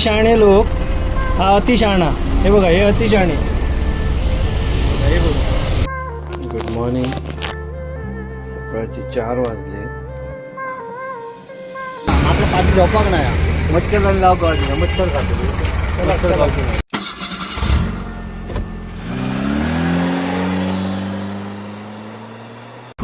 शहाणे लोक हा अतिशहाणा. हे बघा हे अतिशहाणे. गुड मॉर्निंग सकाळचे चार वाजले. आपल्या पाठी झोपाक नाही. मच्छर लाव गावाची मच्छर खातो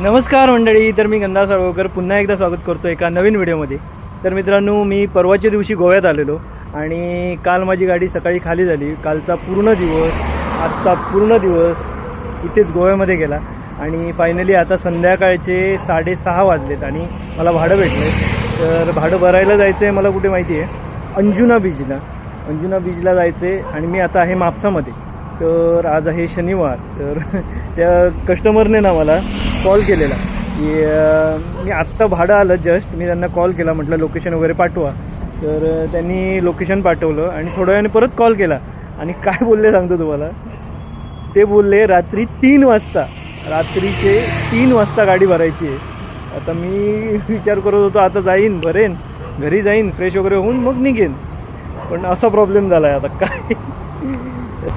नमस्कार मंडळी. तर मी गंधा साळवकर पुन्हा एकदा स्वागत करतो एका नवीन व्हिडिओमध्ये तर मित्रांनो मी परवाच्या दिवशी गोव्यात आलेलो. आणि काल माझी गाडी सकाळी खाली झाली. कालचा पूर्ण दिवस आजचा पूर्ण दिवस इथेच गोव्यामध्ये गेला. आणि फायनली आता संध्याकाळचे साडेसहा वाजलेत आणि मला भाडं भेटलं तर भाडं भरायला जायचं आहे मला कुठे माहिती आहे? अंजुना बीचला अंजुना बीचला जायचं आहे आणि मी आता आहे म्हापसामध्ये. तर आज आहे शनिवार. तर त्या कस्टमरने ना मला कॉल केलेला. की मी आत्ता भाडं आलं जस्ट मी त्यांना कॉल केला. म्हटलं लोकेशन वगैरे पाठवा. तर त्यांनी लोकेशन पाठवलं आणि थोड्या वेळाने परत कॉल केला. आणि काय बोलले सांगतो तुम्हाला? ते बोलले रात्री तीन वाजता. रात्रीचे तीन वाजता गाडी भरायची आहे. आता मी विचार करत होतो आता जाईन भरेन. घरी जाईन फ्रेश वगैरे होऊन मग निघेन. पण असा प्रॉब्लेम झाला आहे आता. काय?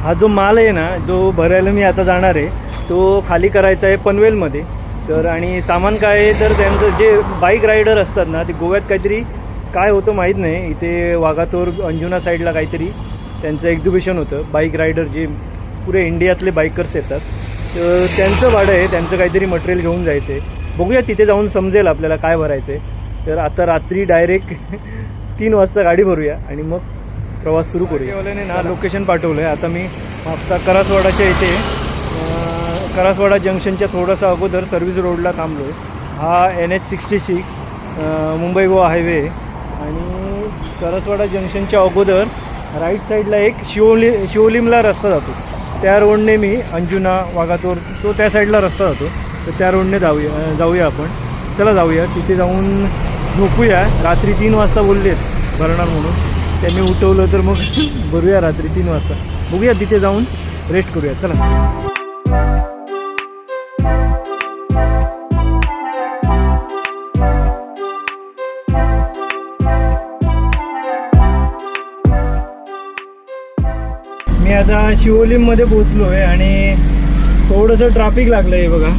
हा जो माल आहे ना जो भरायला मी आता जाणार आहे तो खाली करायचा आहे पनवेलमध्ये. तर आणि सामान काय आहे तर त्यांचं जे बाईक रायडर असतात ना ते गोव्यात काहीतरी काय होतं माहीत नाही. इथे वाघातोर अंजुना साईडला काहीतरी त्यांचं एक्झिबिशन होतं. बाईक रायडर जे पुरे इंडियातले बायकर्स येतात. तर त्यांचं भाडं आहे. त्यांचं काहीतरी मटेरियल घेऊन जायचं आहे बघूया तिथे जाऊन समजेल आपल्याला काय भरायचं आहे तर आता रात्री डायरेक्ट तीन वाजता गाडी भरूया आणि मग प्रवास सुरू करूया. वाल्याने ना लोकेशन पाठवलं आहे आता मी आता करासवाडाच्या इथे करासवाडा जंक्शनच्या थोडंसं अगोदर सर्व्हिस रोडला थांबलो आहे हा N H sixty six Mumbai Goa highway आणि करसवाडा जंक्शनच्या अगोदर राईट साईडला एक शिवली शिवलिमला रस्ता जातो. त्या रोडने मी अंजुना वाघातोर तो त्या साईडला रस्ता जातो. तर त्या रोडने जाऊया जाऊया आपण. चला जाऊया. तिथे जाऊन झोपूया. रात्री तीन वाजता बोललेत भरणार म्हणून. त्यांनी उठवलं तर मग भरूया रात्री तीन वाजता. बघूया तिथे जाऊन रेस्ट करूया. चला. आता शिवोलीमध्ये पोहोचलो आहे आणि थोडंसं ट्रॅफिक लागलं आहे बघा.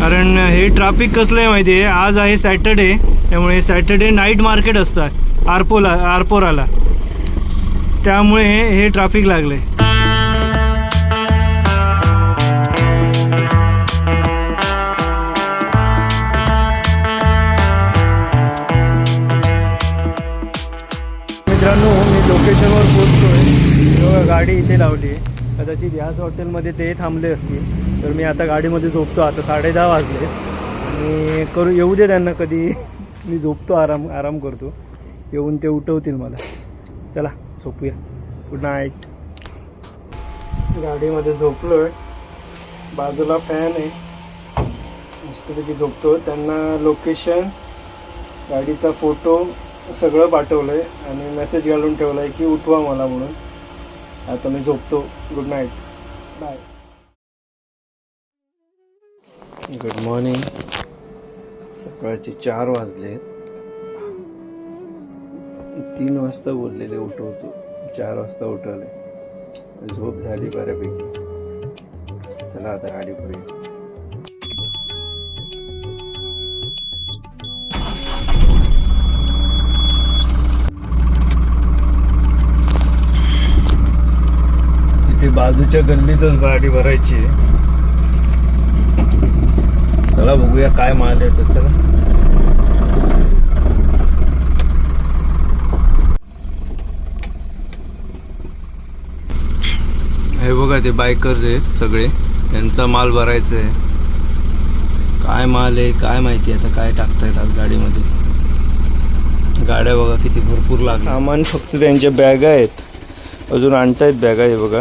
कारण हे ट्रॅफिक कसलं आहे माहिती आहे आज आहे सॅटर्डे त्यामुळे सॅटर्डे नाईट मार्केट असतं आरपोला आरपोराला त्यामुळे हे ट्रॅफिक लागलं आहे मित्रांनो लोकेशनवर पोचतो आहे गाडी इथे लावली आहे. कदाचित याच हॉटेलमध्ये ते थांबले असतील. तर मी आता गाडीमध्ये झोपतो. आता साडे दहा वाजले. आणि करू येऊ दे त्यांना कधी. मी झोपतो आराम आराम करतो. येऊन ते उठवतील मला. चला झोपूया. गुड नाईट गाडीमध्ये झोपलो आहे बाजूला फॅन आहे. मस्तपैकी झोपतो. त्यांना लोकेशन गाडीचा फोटो सगळं पाठवलं आहे आणि मेसेज घालून ठेवलं आहे की उठवा मला म्हणून. आता मी झोपतो. Good night bye good morning सकाळचे चार वाजले. तीन वाजता बोललेले उठवतो. चार वाजता उठवले. झोप झाली बऱ्यापैकी. चला आता गाडी करूया बाजूच्या गल्लीतच गाडी भरायची. आहे चला बघूया काय माल येतो चला. हे बघा ते बायकर्स आहेत सगळे. त्यांचा माल भरायचा आहे. काय माल आहे काय माहिती आता काय टाकतायत आज गाडीमध्ये. गाड्या बघा किती भरपूर लागतात सामान फक्त त्यांच्या बॅगा आहेत. अजून आणतायत बॅगा हे बघा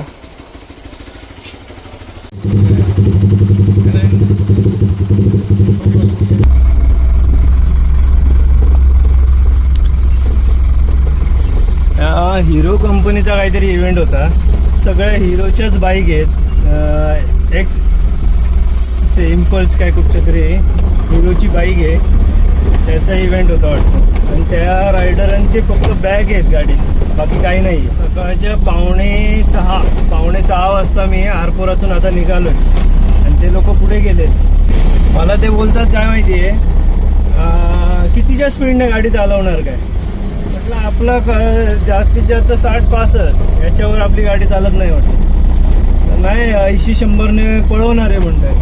हा हिरो कंपनीचा काहीतरी इव्हेंट होता. सगळ्या हिरोच्याच बाईक आहेत. एक्स ते इम्पल्स काय कुठच्या तरी हिरोची बाईक आहे. त्याचा इव्हेंट होता वाटतं. आणि त्या रायडरांचे फक्त बॅग आहेत गाडी बाकी काही नाही सकाळच्या पावणे सहा पावणे सहा वाजता मी आरपोरातून आता निघालो आणि ते लोक पुढे गेलेत. मला ते बोलतात काय माहिती आहे कितीच्या स्पीडने गाडी चालवणार काय? म्हटलं आपला क- जास्तीत जास्त साठ पासष्ट याच्यावर आपली गाडी चालत नाही वाटत. तर नाही ऐंशी शंभरने पळवणार आहे म्हणताय.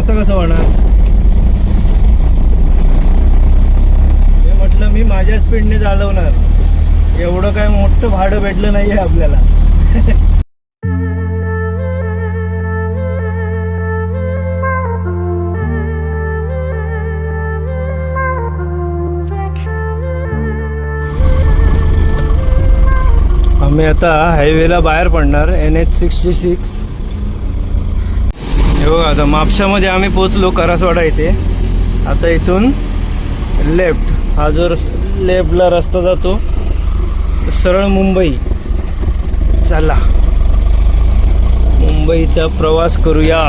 असं कसं होणार? हे म्हटलं मी माझ्या स्पीडने चालवणार. एवढं काय मोठं भाडं भेटलं नाही आहे आपल्याला. आम्ही आता हायवेला बाहेर पडणार एन एच सिक्स्टी सिक्स हे बघा आता मापशामध्ये आम्ही पोचलो करासवाडा इथे. आता इथून लेफ्ट हा जो लेफ्टला रस्ता जातो सरळ मुंबई. चला. मुंबईचा प्रवास करूया.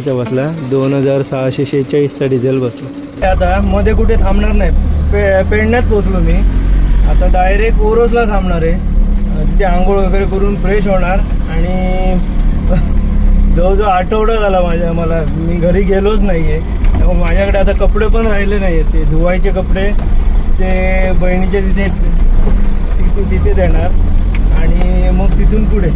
तिथं बसला. दोन हजार सहाशे शेहेचाळीसचा डिझेल बसला. आता मध्ये कुठे थांबणार नाही. पे पेडण्यात पोचलो मी. आता डायरेक्ट ओरोसला थांबणार आहे. तिथे आंघोळ वगैरे करून फ्रेश होणार. आणि जवळजवळ आठवडा झाला माझ्या मला. मी घरी गेलोच नाही आहे त्यामुळे माझ्याकडे आता कपडे पण राहिले नाही आहेत ते धुवायचे कपडे ते बहिणीच्या तिथे तिथे तिथे देणार. आणि मग तिथून पुढे.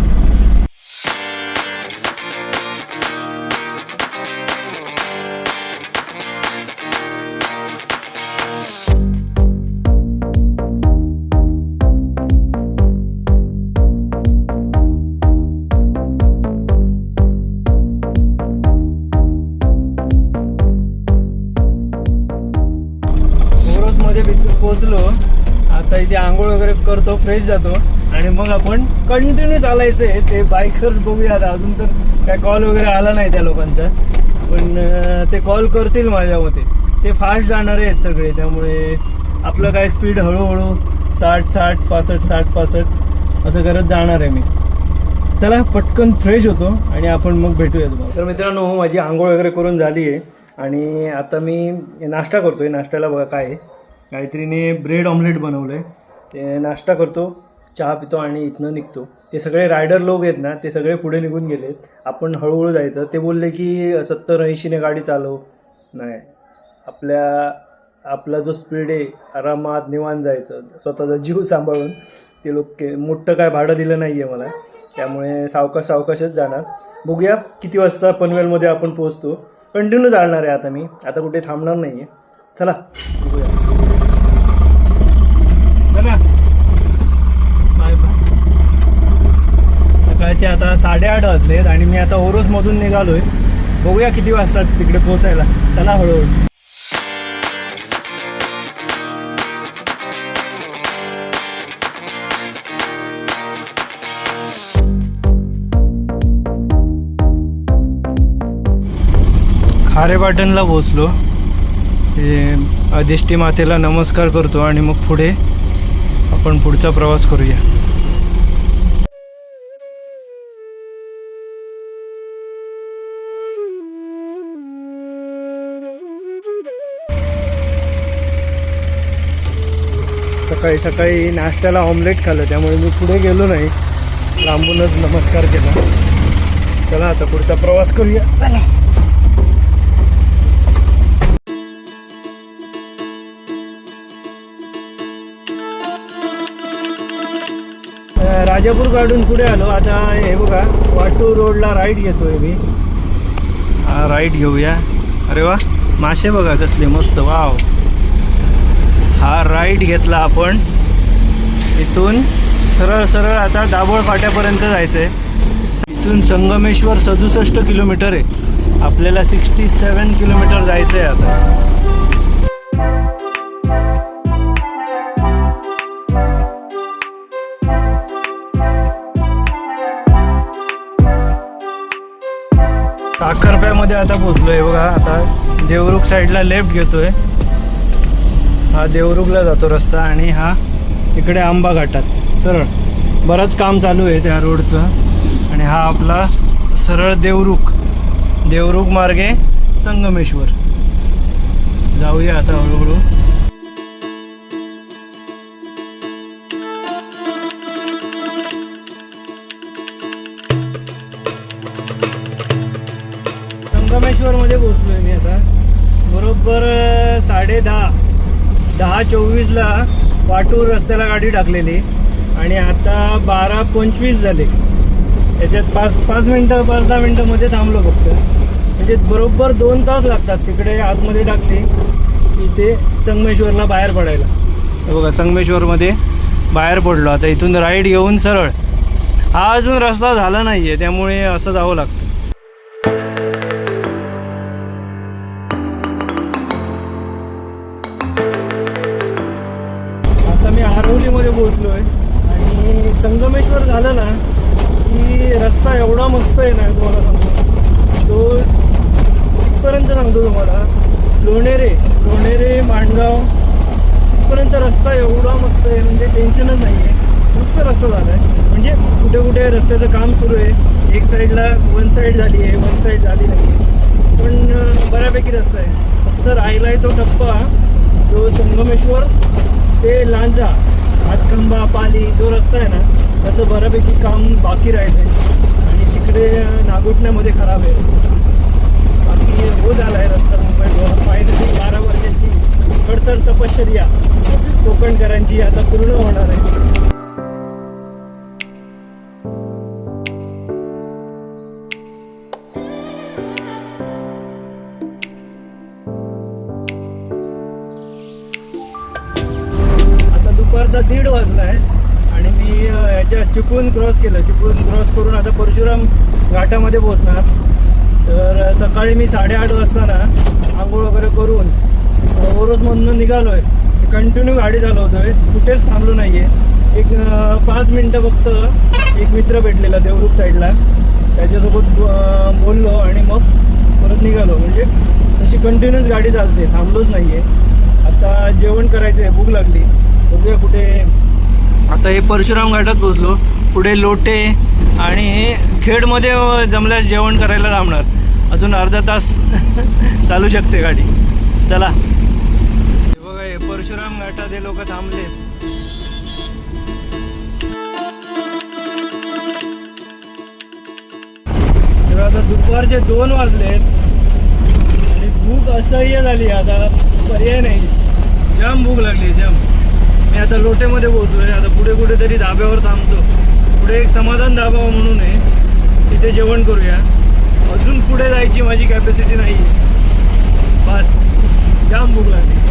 पोचलो पोहोचलो. आता इथे आंघोळ वगैरे करतो फ्रेश जातो. आणि मग आपण कंटिन्यू चालायचं आहे ते बायकर्स बघूया आता अजून तर काय कॉल वगैरे आला नाही त्या लोकांचा. पण ते कॉल करतील माझ्या मते. ते फास्ट जाणारे आहेत सगळे. त्यामुळे आपलं काय स्पीड हळूहळू साठ साठ पासष्ट साठ पासष्ट असं करत जाणार आहे मी. चला पटकन फ्रेश होतो आणि आपण मग भेटूया तुम्हाला. तर मित्रांनो हो, माझी आंघोळ वगैरे करून झाली आहे आणि आता मी नाश्ता करतोय. नाश्त्याला बघा काय आहे. काहीतरीने ब्रेड ऑमलेट बनवलं आहे ते नाश्ता करतो चहा पितो आणि इथनं निघतो. ते सगळे रायडर लोक आहेत ना ते सगळे पुढे निघून गेलेत. आपण हळूहळू जायचं. ते बोलले की सत्तर ऐंशीने गाडी चालव. नाही. आपल्या आपला जो स्पीड आहे आरामात निवांत जायचं. स्वतःचा जीव सांभाळून ते लोक के- मोठं काय भाडं दिलं नाही आहे मला. त्यामुळे सावकाश सावकाशच जाणार. बघूया किती वाजता पनवेलमध्ये आपण पोहोचतो. कंटिन्यू चालणार आहे आता मी. आता कुठे थांबणार नाही आहे चला बघूया चला बाय बाय सकाळचे आता साडेआठ वाजलेत आणि मी आता ओरोसमधून निघालोय. बघूया किती वाजतात तिकडे पोहोचायला. चला हळूहळू. खारेपाटणला पोचलो ते अधिष्ठी मातेला नमस्कार करतो आणि मग पुढे आपण पुढचा प्रवास करूया. सकाळी सकाळी नाश्त्याला ऑमलेट खाल्लं त्यामुळे मी पुढे गेलो नाही. लांबूनच नमस्कार केला. चला आता पुढचा प्रवास करूया. चला. राजापूर गार्डन पुढे आलो. आता हे बघा वाटू रोडला राईट घेतोय मी. हा राईट घेऊया. अरे वा मासे बघा कसले मस्त. वाव. हा राईट घेतला आपण. इथून सरळ सरळ आता दाभोळ फाट्यापर्यंत जायचं आहे इथून संगमेश्वर सदुसष्ट किलोमीटर आहे. आपल्याला सिक्स्टी सेवन किलोमीटर जायचं आहे आता. साखरप्यामध्ये आता पोचलोय बघा. आता देवरुख साईडला लेफ्ट घेतोय. हा देवरुखला जातो रस्ता आणि हा इकडे आंबा घाटात. सरळ बरंच काम चालू आहे त्या रोडचं. आणि हा आपला सरळ देवरुख देवरुख मार्गे संगमेश्वर. जाऊया आता हळूहळू. संगमेश्वरमध्ये पोहोचलोय मी आता. बरोबर साडे दहा. दहा चोवीसला वाटूर रस्त्याला गाडी टाकलेली आणि आता बारा पंचवीस झाले. याच्यात पाच पाच मिनटं पाच दहा मिनटामध्ये थांबलो फक्त. म्हणजे बरोबर दोन तास लागतात तिकडे आतमध्ये टाकली इथे संगमेश्वरला बाहेर पडायला. बघा संगमेश्वरमध्ये बाहेर पडलो. आता इथून राईड घेऊन सरळ. हा अजून रस्ता झाला नाही आहे त्यामुळे असं जावं लागतं. संगमेश्वर झालं ना की रस्ता एवढा मस्त आहे ना तुम्हाला सांगतो. तो इथपर्यंत सांगतो तुम्हाला. लोणेरे लोणेरे माणगाव इथपर्यंत रस्ता एवढा मस्त आहे म्हणजे टेन्शनच नाही आहे मस्त रस्ता झाला आहे म्हणजे कुठे कुठे रस्त्याचं काम सुरू आहे. एक साईडला वन साईड झाली आहे वन साईड झाली नाही आहे. पण बऱ्यापैकी रस्ता आहे. फक्त राहिला आहे तो टप्पा जो संगमेश्वर ते लांजा हातखंबा पाली जो रस्ता आहे ना त्याचं बऱ्यापैकी काम बाकी राहिलं आहे आणि तिकडे नागोटण्यामध्ये खराब आहे. बाकी हो झाला आहे रस्ता मुंबईवर पाहिजे बारा वर्षाची कडतर तपश्चर्या. कोकणकरांची आता पूर्ण होणार आहे. चिपळूण क्रॉस केलं चिपळूण क्रॉस करून आता परशुराम घाटामध्ये पोहोचणार. तर सकाळी मी साडेआठ वाजता ना आंघोळ वगैरे करून ओरोसमधून निघालो आहे कंटिन्यू गाडी चालवतोय. कुठेच थांबलो नाही आहे एक पाच मिनटं फक्त एक मित्र भेटलेला देवरूप साईडला. त्याच्यासोबत बोललो आणि मग परत निघालो. म्हणजे तशी कंटिन्यूच गाडी चालते. थांबलोच नाही आहे आता जेवण करायचं आहे भूक लागली. बघूया कुठे. आता हे परशुराम घाटात पोचलो पुढे लोटे आणि खेडमध्ये जमल्यास जेवण करायला थांबणार अजून अर्धा तास चालू शकते गाडी. चला. बघा हे परशुराम घाटात हे लोक थांबले. आता दुपारचे दोन वाजलेत आणि भूक असह्य झाली आता पर्याय नाही. जाम भूक लागली जाम. मी आता लोटेमध्ये पोहोचलो आता पुढे कुठेतरी धाब्यावर थांबतो. पुढे एक समाधान धाबा म्हणून आहे. तिथे जेवण करूया. अजून पुढे जायची माझी कॅपॅसिटी नाही बस. जाम भूक लागते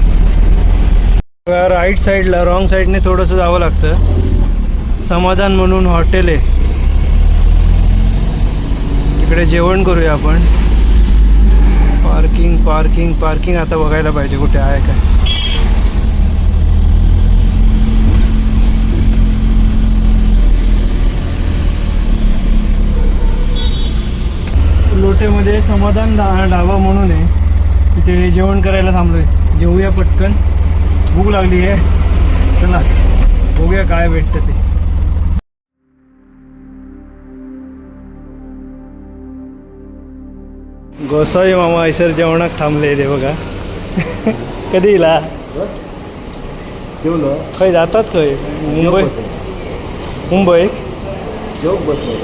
राईट साईडला रॉंग साईडने थोडंसं जावं लागतं. समाधान म्हणून हॉटेल आहे. तिकडे जेवण करूया आपण. पार्किंग पार्किंग पार्किंग आता बघायला पाहिजे कुठे आहे काय. लोटेमध्ये समाधान ढा ढाबा म्हणून आहे. तिथे जेवण करायला थांबलोय. जेवूया पटकन. भूक लागली आहे. चला बघूया काय भेटतं ते. गोसावी मामा ऐसर जेवणात थांबले ते बघा. कधी जेवलो. खंय जातात खंय मुंबई? मुंबई जेवक बसलो.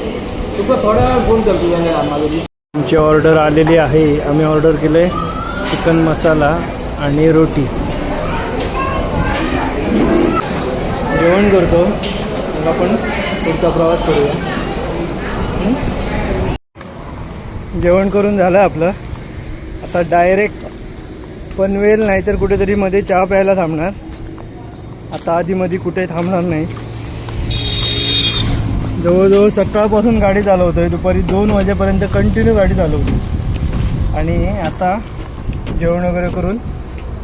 तुका वेळ फोन करतो आमची ऑर्डर आलेली आहे. आम्ही ऑर्डर केले चिकन मसाला आणि रोटी. जेवण करतो. मग आपण पुढचा प्रवास करूया. जेवण करून झालं आपलं. आता डायरेक्ट पनवेल नाहीतर कुठेतरी मध्ये चहा प्यायला थांबणार. आता आधीमध्ये कुठे थांबणार नाही. जवळजवळ सकाळपासून गाडी चालवतोय. दुपारी दोन वाजेपर्यंत कंटिन्यू गाडी चालवतो आणि आता जेवण वगैरे करून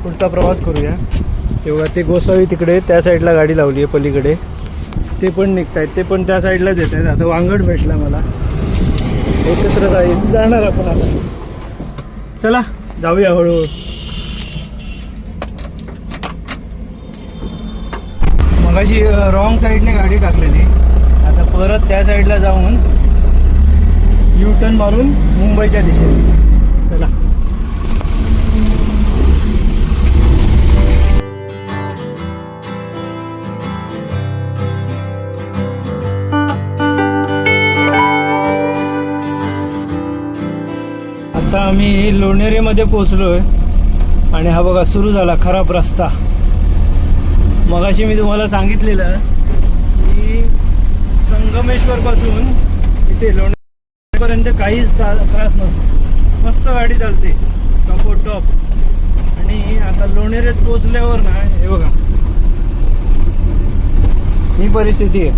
पुढचा प्रवास करूया. तेव्हा ते गोसावी तिकडे त्या साईडला गाडी लावली आहे पलीकडे. ते पण निघतायत. ते पण त्या साईडलाच येत आहेत आता वांगड भेटला मला. एकत्र जाईल. जाणार आपण आता. चला जाऊया हळूहळू. मगाशी रॉंग साईडने गाडी टाकलेली. त्या साईडला जाऊन यू टर्न मारून मुंबईच्या दिशेने. चला. आता आम्ही लोणेरेमध्ये पोचलोय आणि हा बघा सुरू झाला खराब रस्ता. मगाशी मी तुम्हाला सांगितलेलं संगमेश्वरपासून इथे लोणपर्यंत काहीच त्रास नसतो. मस्त गाडी चालते. टॉप टॉप आणि आता लोणेरेत पोचल्यावर ना हे बघा. ही परिस्थिती आहे.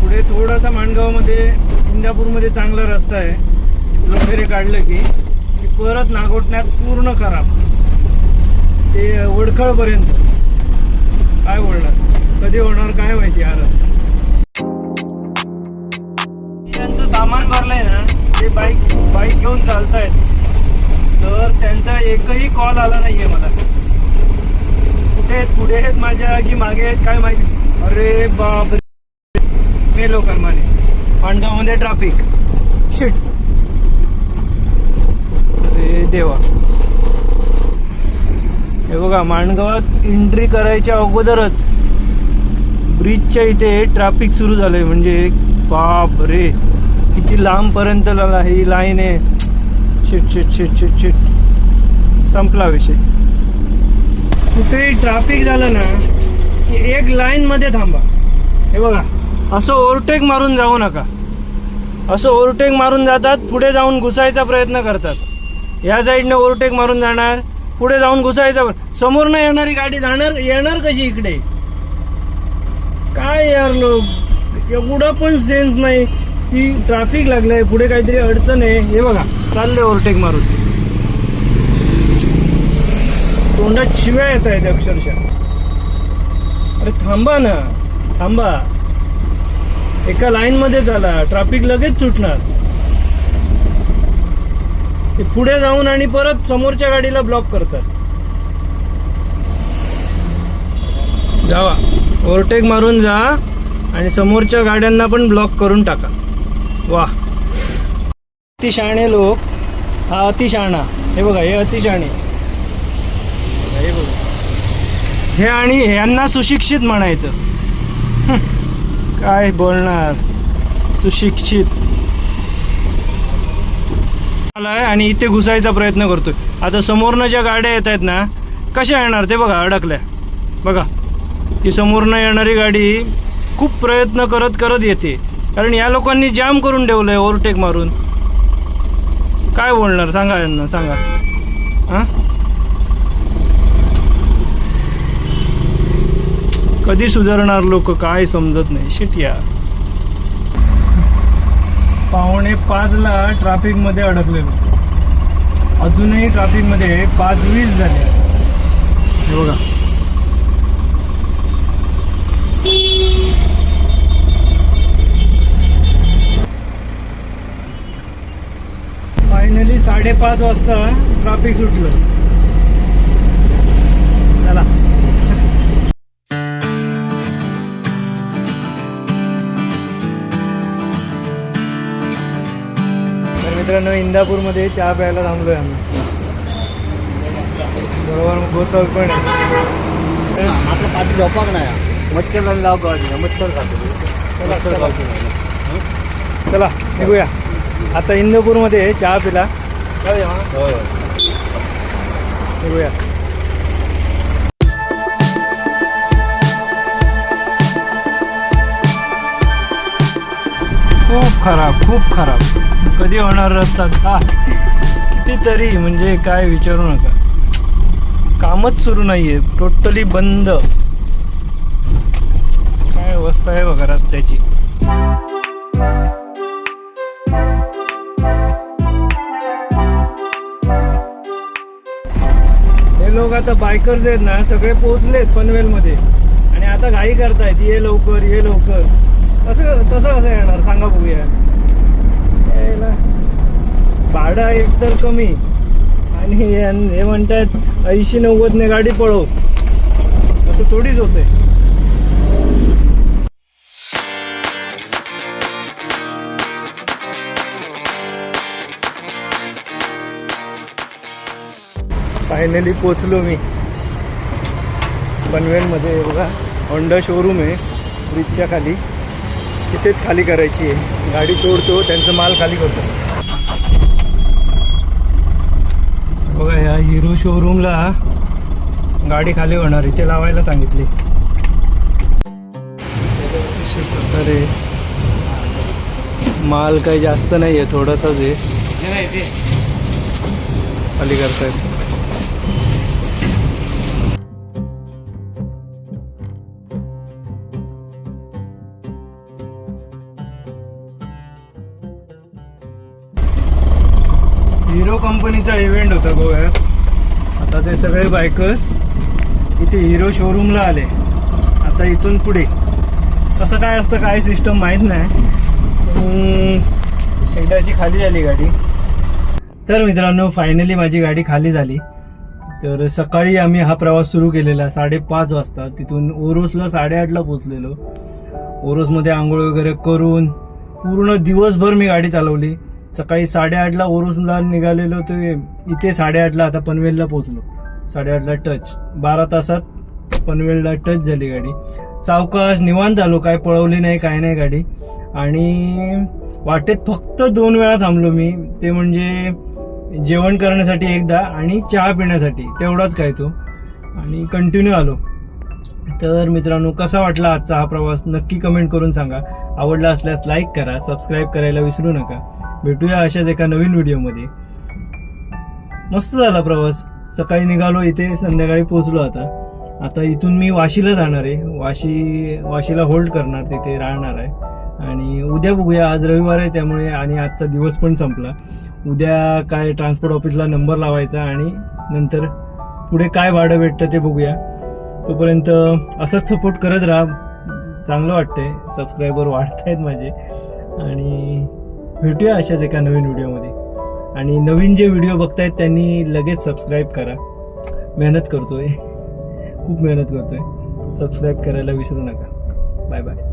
पुढे थोडासा माणगावमध्ये इंदापूरमध्ये चांगला रस्ता आहे. लोणेरे काढलं की की परत नागोटण्यात पूर्ण खराब. ते वडखळपर्यंत. काय बोलणार? कधी होणार काय माहिती यार. यांचं सामान भरलंय ना ते बाईक बाईक घेऊन चालतायत. तर त्यांचा एकही कॉल आला नाहीये मला. कुठे आहेत पुढे आहेत माझ्या की मागे आहेत काय माहिती. अरे बाप मेलो कर्माने. पांडवामध्ये ट्राफिक शिट अरे देवा. हे बघा माणगावात एंट्री करायच्या अगोदरच ब्रिजच्या इथे ट्रॅफिक सुरू झालंय म्हणजे बाप रे किती लांबपर्यंत ला- ही लाईन आहे. छिट छिट शिट छिट छिट संपला विषय. कुठेही ट्रॅफिक झालं ना की एक लाईन मध्ये थांबा. हे बघा असं ओव्हरटेक मारून जाऊ नका. असं ओव्हरटेक मारून जातात पुढे जाऊन घुसायचा प्रयत्न करतात. या साईडने ओव्हरटेक मारून जाणार पुढे जाऊन घुसायचा समोरनं येणारी गाडी जाणार येणार कशी इकडे? काय यार लोक एवढा पण सेन्स नाही. की ट्रॅफिक लागलंय पुढे काहीतरी अडचण आहे. हे बघा चाललंय ओव्हरटेक मारून. तोंडात शिव्या येत आहेत अक्षरशः. अरे थांबा ना थांबा. एका लाईन मध्ये झाला ट्रॅफिक लगेच सुटणार. ते पुढे जाऊन आणि परत समोरच्या गाडीला ब्लॉक करतात. जावा. ओव्हरटेक मारून जा आणि समोरच्या गाड्यांना पण ब्लॉक करून टाका. वा अतिशहाणे लोक. हा अतिशहाणा. हे बघा हे अतिशहाणे. हे बघा. हे आणि ह्यांना सुशिक्षित म्हणायचं. काय बोलणार? सुशिक्षित. आलाय आणि इथे घुसायचा प्रयत्न करतोय. आता समोरनं ज्या गाड्या येत आहेत ना कशा येणार ते बघा अडकल्या. बघा. ती समोरनं येणारी गाडी खूप प्रयत्न करत करत येते. कारण या लोकांनी जाम करून ठेवलं आहे ओव्हरटेक मारून. काय बोलणार? सांगा यांना सांगा. हां? कधी सुधारणार लोक? काय समजत नाही. शिट या. पावणे पाचला ट्रॅफिकमध्ये अडकलेलो अजूनही ट्रॅफिकमध्ये पाच वीस झाले. बघा. फायनली साडेपाच वाजता ट्रॅफिक सुटलं. चला. तर मित्रांनो इंदापूरमध्ये चहा प्यायला थांबलोय आम्ही. बरोबर गोसाल पण आहे. आपलं पाठी झोपाक नाही. मच्छर लाव मच्छर खातो चला निघूया. आता इंदापूरमध्ये चहा पिला. निघूया. खूप खराब खूप खराब. कधी होणार रस्ता? का? कितीतरी म्हणजे काय विचारू नका. कामच सुरू नाहीये. टोटली बंद. अवस्था आहे बघा रस्त्याची. हे लोक आता बायकर्स आहेत ना सगळे पोहोचलेत पनवेलमध्ये. आणि आता घाई करतायत ये लवकर ये लवकर. कसं कसं कसं येणार? सांगा बघूया. यायला. भाडं एकतर कमी. आणि हे हे म्हणतात ऐंशी नव्वदने गाडी पळव. असं थोडीच होतंय. फायनली पोचलो मी. पनवेलमध्ये बघा होंडा शोरूम आहे ब्रिजच्या खाली. तिथेच खाली करायची आहे. गाडी सोडतो त्यांचं माल खाली करतो. बघा ह्या हिरो शोरूमला गाडी खाली होणार इथे लावायला सांगितली. प्रकारे माल काही जास्त नाही आहे. थोडासाच आहे खाली करतायत हिरो कंपनीचा इव्हेंट होता गोव्यात आता ते सगळे बायकर्स इथे हिरो शोरूमला आले. आता इथून पुढे. कसं काय असतं काय सिस्टम माहीत नाही. एकदाची खाली झाली गाडी. तर मित्रांनो फायनली माझी गाडी खाली झाली. तर सकाळी आम्ही हा प्रवास सुरू केलेला साडेपाच वाजता. तिथून ओरोसला साडेआठला पोचलेलो ओरोसमध्ये आंघोळ वगैरे करून पूर्ण दिवसभर मी गाडी चालवली. सकाळी साडेआठला ओरोसला निघालेलो ते इथे साडेआठला आता पनवेलला पोचलो साडेआठला टच. बारा तासात पनवेलला टच झाली गाडी. सावकाश निवांत आलो. काय पळवली नाही काय नाही गाडी. आणि वाटेत फक्त दोन वेळा थांबलो मी. ते म्हणजे जेवण करण्यासाठी एकदा आणि चहा पिण्यासाठी. तेवढाच काय तो. आणि कंटिन्यू आलो. तर मित्रांनो कसा वाटला आजचा हा प्रवास? नक्की कमेंट करून सांगा. आवडला असल्यास लाईक करा सबस्क्राईब करायला विसरू नका. भेटूया अशाच एका नवीन व्हिडिओमध्ये मस्त झाला प्रवास. सकाळी निघालो इथे संध्याकाळी पोचलो आता. आता इथून मी वाशीला जाणार आहे. वाशी वाशीला होल्ड करणार तिथे राहणार आहे. आणि उद्या बघूया. आज रविवार आहे त्यामुळे आणि आजचा दिवस पण संपला. उद्या काय ट्रान्सपोर्ट ऑफिसला नंबर लावायचा आणि नंतर पुढे काय भाडं भेटतं ते बघूया. तोपर्यंत असंच सपोर्ट करत राहा. चांगलं वाटतंय. सबस्क्रायबर वाढत आहेत माझे. आणि भेटूया अशाच एका नवीन व्हिडिओमध्ये आणि नवीन जे व्हिडिओ बघतायत त्यांनी लगेच सबस्क्राईब करा. मेहनत करतोय. खूप मेहनत करतोय. सबस्क्राईब करायला विसरू नका. Bye bye